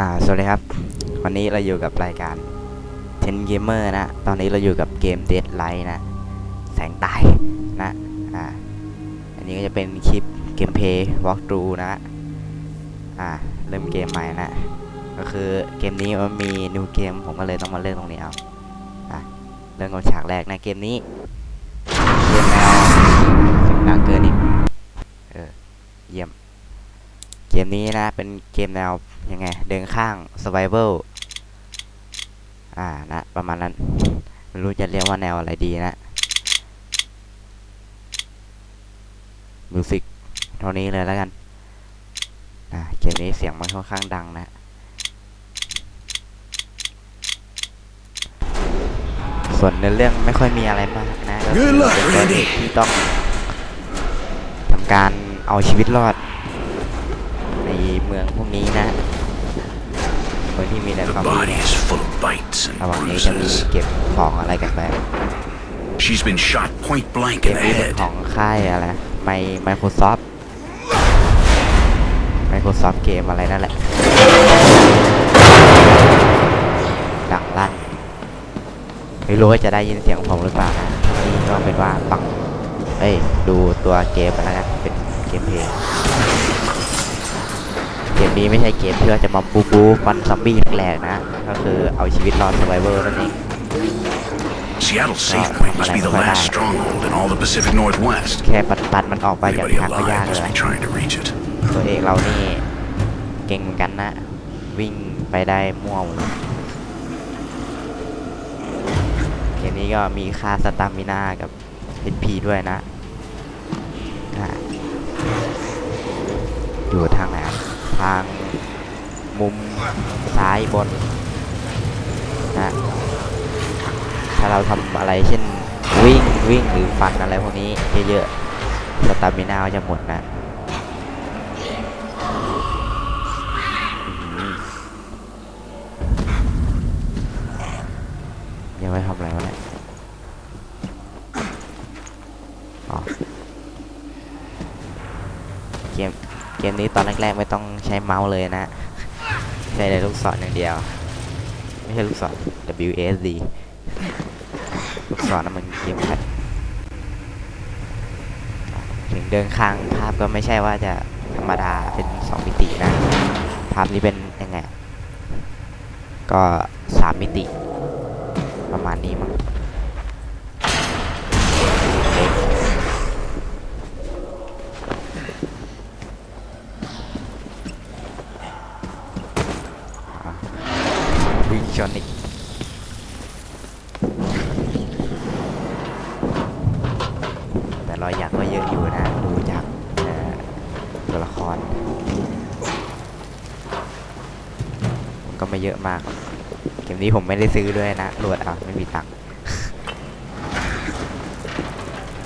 อ่าสวัสดีครับ วันนี้เราอยู่กับรายการ Ten Gamer นะ ตอนนี้เราอยู่กับเกม Dead Light นะ แสงตายนะ อ่า อันนี้ก็จะเป็นคลิปเกมเพย์ walk through นะ อ่า เริ่มเกมใหม่นะ ก็คือเกมนี้มันมีนิวเกมผมก็เลยต้องมาเล่นตรงนี้เอา อะ เริ่มกับฉากแรกนะ เกมนี้ เกมแนวเสียงดังเกินอีก เออ เยี่ยม กมนี้นะ เป็นเกมแนวยังไง เดินข้าง survival อ่านะ ประมาณนั้น ไม่รู้จะเรียกว่าแนวอะไรดีนะมิวสิกเท่านี้เลยแล้วกันอ่าเกมนี้เสียงมันค่อนข้างดังนะส่วนในเรื่องไม่ค่อยมีอะไรมากนะก็คือเป็นตัวที่ต้องทำการเอาชีวิตรอด มืองพวกนี้นะเมืองที่มีแต่ The ซอมบี้ body is full of bites ระห and ว่างนี้จะมี bruises. เก็บของอะไรกันไป She's been shot point blank เก in ม the นี้เป็น head. ของค่ายอะไรไมไมโครซอฟท์ไมโครซอฟท์เกมอะไรนั่นแหละดังลั่นไม่รู้ว่าจะได้ยินเสียงผมหรือเปล่านะนี่ก็เป็นว่าฟังเอ้ยดูตัวเกมไปแล้วกันเป็นเกมเพลย์เกม นี้ไม่ใช่เกมที่ว่าจะมาบูบูฟันซอมบี้แหลกๆนะ ก็คือเอาชีวิตรอด s u r v i v o r นั่นเอง Seattle's safe point must be the last stronghold in all the Pacific Northwest. แค่ปัดปัดมันออกไปจาก Anybody ทางก็ยาก alive เล must ย be trying to reach it. ตัวเองเรานี่เก่งเหมือนกันนะ วิ่งไปได้มั่วหมดเลยเกมนี้ก็มีค่าสตามินากับ HP ด้วยนะอะอยู่ทางไหนอะ ทางมุมซ้ายบนนะถ้าเราทำอะไรเช่นวิ่งวิ่งหรือฟันอะไรพวกนี้เยอะๆสตามินาจะหมดนะยังไม่ทำอะไรวะเนี่ยอ๋อเกม เกมนี้ตอนแรกๆไม่ต้องใช้เมาส์เลยนะ ใช้แต่ลูกศรอย่างเดียว ไม่ใช่ลูกศร W S D ลูกศรนั้นมันเกมแพดถึงเดินข้างภาพก็ไม่ใช่ว่าจะธรรมดาเป็นสองมิตินะ ภาพนี้เป็นยังไง ก็สามมิติ ประมาณนี้มั้งเอ๊ะอะวิ่ง ชนอีกแต่รอยหยักก็เยอะอยู่นะ ดูจากตัวละคร ก็ไม่เยอะมากหรอกเกมนี้ผมไม่ได้ซื้อด้วยนะโหลดเอาไม่มีตังค์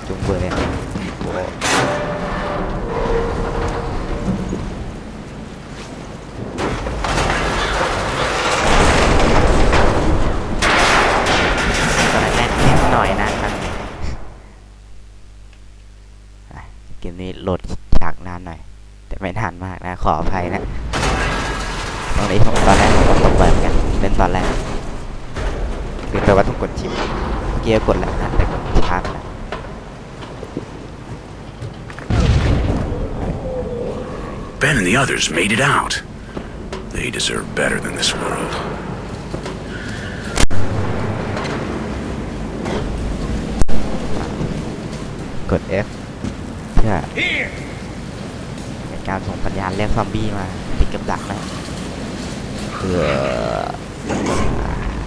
จุงเบอร์เลยโอ้ตอนแรกๆนิดหน่อยนะมันอะ เกมนี้โหลดฉากนานหน่อย แต่ไม่นานมากนะ ขออภัยนะตรงนี้ผมตอนแรกผมก็ตกเปิดกันเล่นตอนแรกคือแต่ว่าต้องกดชิปเกียร์กดแล้วนะแต่กดช้าไปนะ Ben and the others made it out. They deserve better than this world. กด F เพื่อในการส่งสัญญาณเรียกซอมบี้มาติดกับดักนะเพื่อ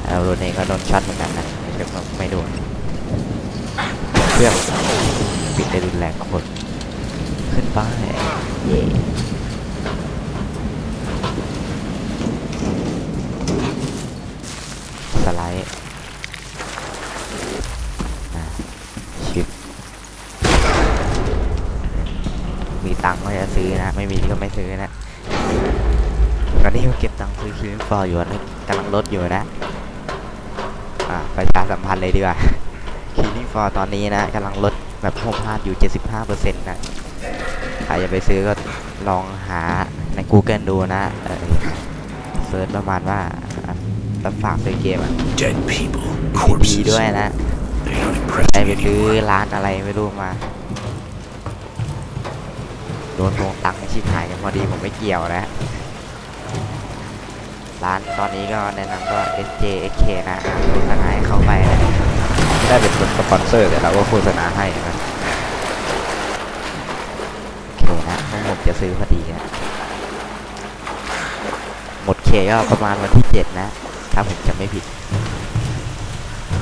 เอาโรเนก็โดนช็อตเหมือนกันนะไม่ใช่ว่าไม่โดนเครื่องปิดได้รุนแรงคนขึ้นไปเย่สไลด์นะชิป มีตังค์ก็จะซื้อนะ ไม่มีก็ไม่ซื้อนะตอนนี้ก็เก็บตังค์ซื้อคิวฟอร์อยู่นะกำลังลดอยู่นะอ่าประชาสัมพันธ์เลยดีกว่าคิวฟอร์ตอนนี้นะกำลังลดแบบโฮมพาดอยู่ 75%นะใครจะไปซื้อก็ลองหาใน Google ดูนะเออซิร์ชประมาณว่ารับฝากซื้อเกมอะ Dead people, ดี corpses. ด้วยนะ They don't impress ได้ me ไปซื้อ anymore. ร้านอะไรไม่รู้มา โดนโกงตังค์ชิบหายกันพอดีผมไม่เกี่ยวนะร้านตอนนี้ก็แนะนำก็ SJXK นะโฆษณาให้เข้าไปนะไม่ได้เป็นสปอนเซอร์แต่เราก็โฆษณาให้นะโอเคนะทั้งหมดจะซื้อพอดีนะหมดเคก็ประมาณวันที่7นะ ถ้าผมจำไม่ผิด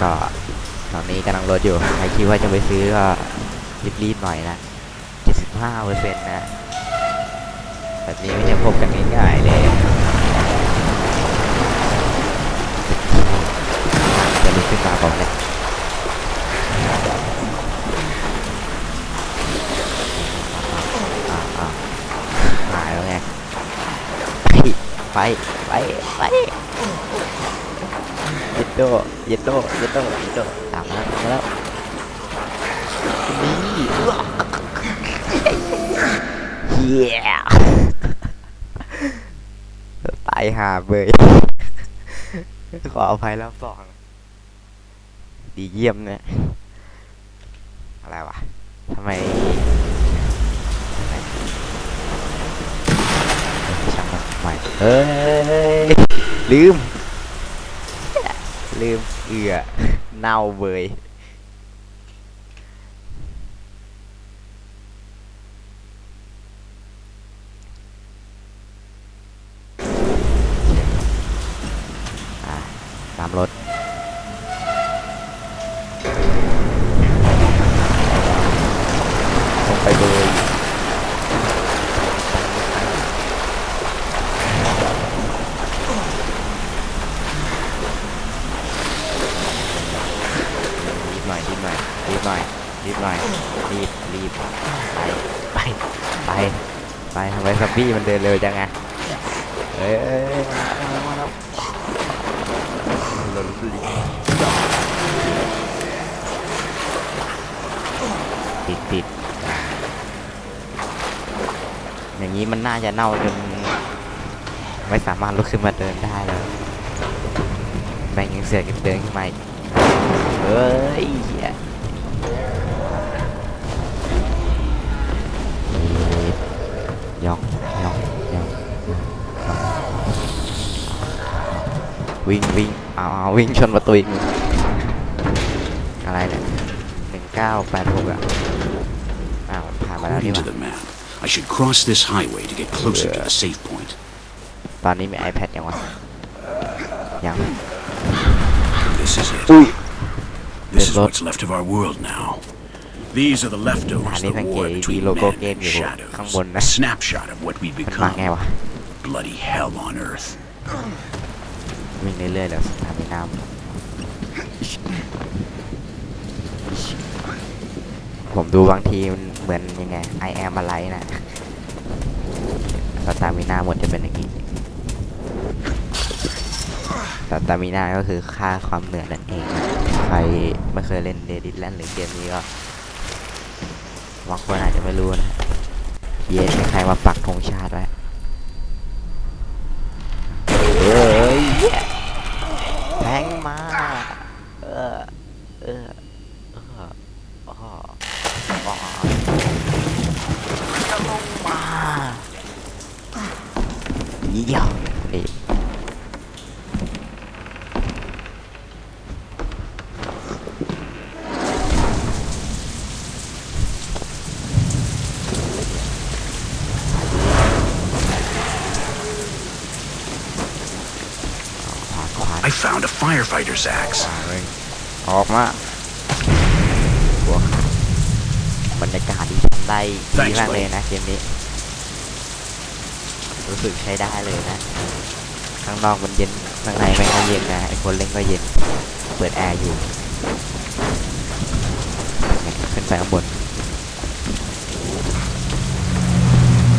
ก็ตอนนี้กำลังลดอยู่ ใครคิดว่าจะไปซื้อก็รีบๆหน่อยนะ 75เปอร์เซ็นต์นะ แบบนี้ไม่ใช่พบกันง่ายๆเลยจะลุกขึ้นมาบอกเลยหายแล้วไง ไป ไป ไปไปยิดโดยิดโดยิดโดยิดโต้ตามมาแล้วนี่ เฮียตายหาเบยขออภัยรอบสอง ดีเยี่ยมเนี่ย อะไรวะทำไมช่างมันใหม่เฮ้ย ลืม ลืม เอือเน่าเบย อะตาม รถ ลงไปเลย รีบหน่อย รีบหน่อย รีบหน่อย รีบหน่อย รีบ รีบ ไป ไป ไปไปทำไมซับบี้มันเดินเร็วจังไงเอ้ย เอ้ยเอ้ยมาแล้วมาแล้วมาแล้วติดติดอย่างนี้มันน่าจะเน่าจนไม่สามารถลุกขึ้นมาเดินได้แล้วแบ่งยังเสือกันเดินขึ้นมาอีกเฮ้ยยองยองยองวิ่งวิ่ง วิ่งชนประตูอีกอะไรเนี่ยหนึ่งเก้าแปดหกอ่ะอ้าวผ่านมาแล้วนี่ According ห to ว่า the map, I should cross this highway to get closer to the safe point. ตอนนี้มี iPad ยังวะ ยัง This is it. อุ้ย This is Good lord. what's left of our world now. These are the leftovers of the Nah, war ini between di logo men game and gitu, shadows. Kang Bon, A nah. snapshot of what we've มันมาไง become. วะ Bloody hell on earth. วิ่งเรื่อยๆแล้วทำไม่น้ำผมดูบางทีมันเหมือนยังไง I am อะไรนะสตามินาหมดจะเป็นอย่างนี้สตามินาก็คือค่าความเหนื่อยนั่นเองนะใครไม่เคยเล่นเดดิสแลนหรือเกมนี้ก็บางคนอาจจะไม่รู้นะ เย็นใครมาปักธงชาติไว้เอ้ย แทงมา เออ เออ เอออ๋ออ๋อจะลงมาเยี่ยมนี่ขวาขวา I found a firefighter's axe. เลยออกมาโอ้บรรยากาศที่ทำได้ดีมากเลยนะเกมนี้ รู้สึกใช้ได้เลยนะ ข้างนอกมันเย็น ข้างในไม่ก็เย็นนะ ไอคนเล่นก็เย็น เปิดแอร์อยู่เนี่ยขึ้นไปข้างบน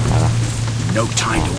อะไรวะ No time to